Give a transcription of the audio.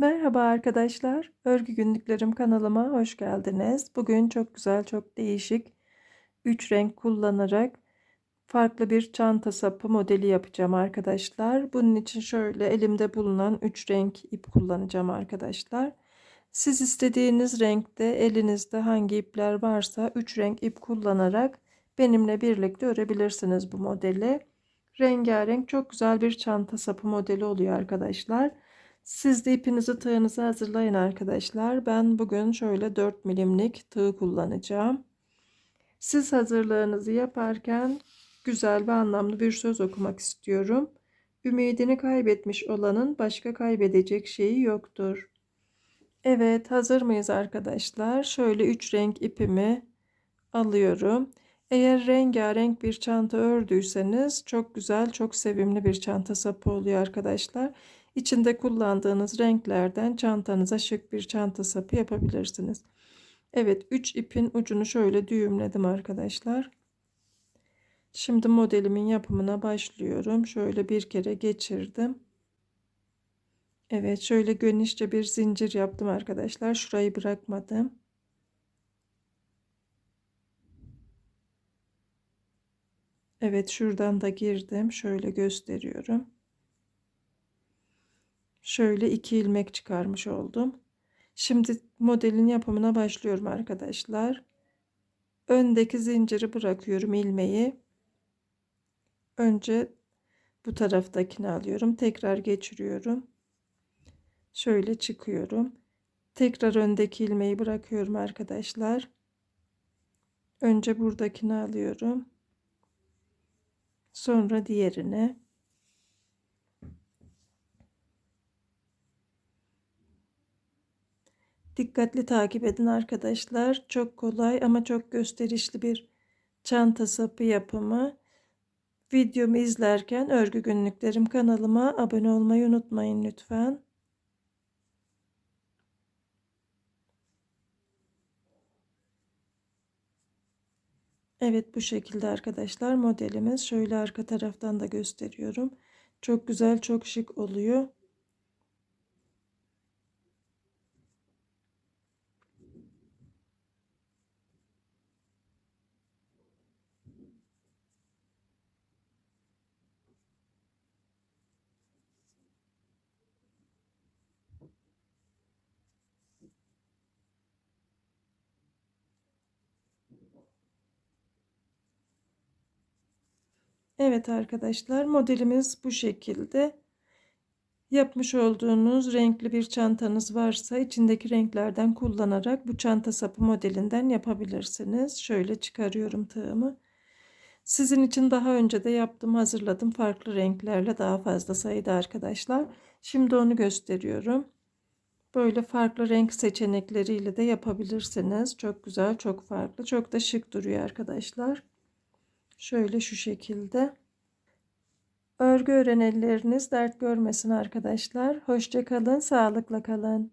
Merhaba arkadaşlar. Örgü Günlüklerim kanalıma hoş geldiniz. Bugün çok güzel, çok değişik 3 renk kullanarak farklı bir çanta sapı modeli yapacağım arkadaşlar. Bunun için şöyle elimde bulunan 3 renk ip kullanacağım arkadaşlar. Siz istediğiniz renkte elinizde hangi ipler varsa 3 renk ip kullanarak benimle birlikte örebilirsiniz bu modeli. Rengarenk çok güzel bir çanta sapı modeli oluyor arkadaşlar. Siz de ipinizi tığınızı hazırlayın arkadaşlar. Ben bugün şöyle 4 milimlik tığ kullanacağım. Siz hazırlığınızı yaparken güzel ve anlamlı bir söz okumak istiyorum. Ümidini kaybetmiş olanın başka kaybedecek şeyi yoktur. Evet hazır mıyız arkadaşlar? Şöyle 3 renk ipimi alıyorum. Eğer rengarenk bir çanta ördüyseniz çok güzel, çok sevimli bir çanta sapı oluyor arkadaşlar. İçinde kullandığınız renklerden çantanıza şık bir çanta sapı yapabilirsiniz. Evet 3 ipin ucunu şöyle düğümledim arkadaşlar. Şimdi modelimin yapımına başlıyorum. Şöyle bir kere geçirdim. Evet şöyle genişçe bir zincir yaptım arkadaşlar. Şurayı bırakmadım. Evet şuradan da girdim. Şöyle gösteriyorum. Şöyle iki ilmek çıkarmış oldum. Şimdi modelin yapımına başlıyorum arkadaşlar. Öndeki zinciri bırakıyorum ilmeği. Önce bu taraftakini alıyorum. Tekrar geçiriyorum. Şöyle çıkıyorum. Tekrar öndeki ilmeği bırakıyorum arkadaşlar. Önce buradakini alıyorum. Sonra diğerini. Dikkatli takip edin arkadaşlar. Çok kolay ama çok gösterişli bir çanta sapı yapımı. Videomu izlerken örgü günlüklerim kanalıma abone olmayı unutmayın lütfen. Evet bu şekilde arkadaşlar modelimiz. Şöyle arka taraftan da gösteriyorum. Çok güzel çok şık oluyor. Evet arkadaşlar modelimiz bu şekilde. Yapmış olduğunuz renkli bir çantanız varsa içindeki renklerden kullanarak bu çanta sapı modelinden yapabilirsiniz. Şöyle çıkarıyorum tığımı. Sizin için daha önce de yaptım hazırladım farklı renklerle daha fazla sayıda arkadaşlar. Şimdi onu gösteriyorum. Böyle farklı renk seçenekleriyle de yapabilirsiniz. Çok güzel çok farklı çok da şık duruyor arkadaşlar. Şöyle şu şekilde. Örgü öğren elleriniz dert görmesin arkadaşlar. Hoşça kalın, sağlıkla kalın.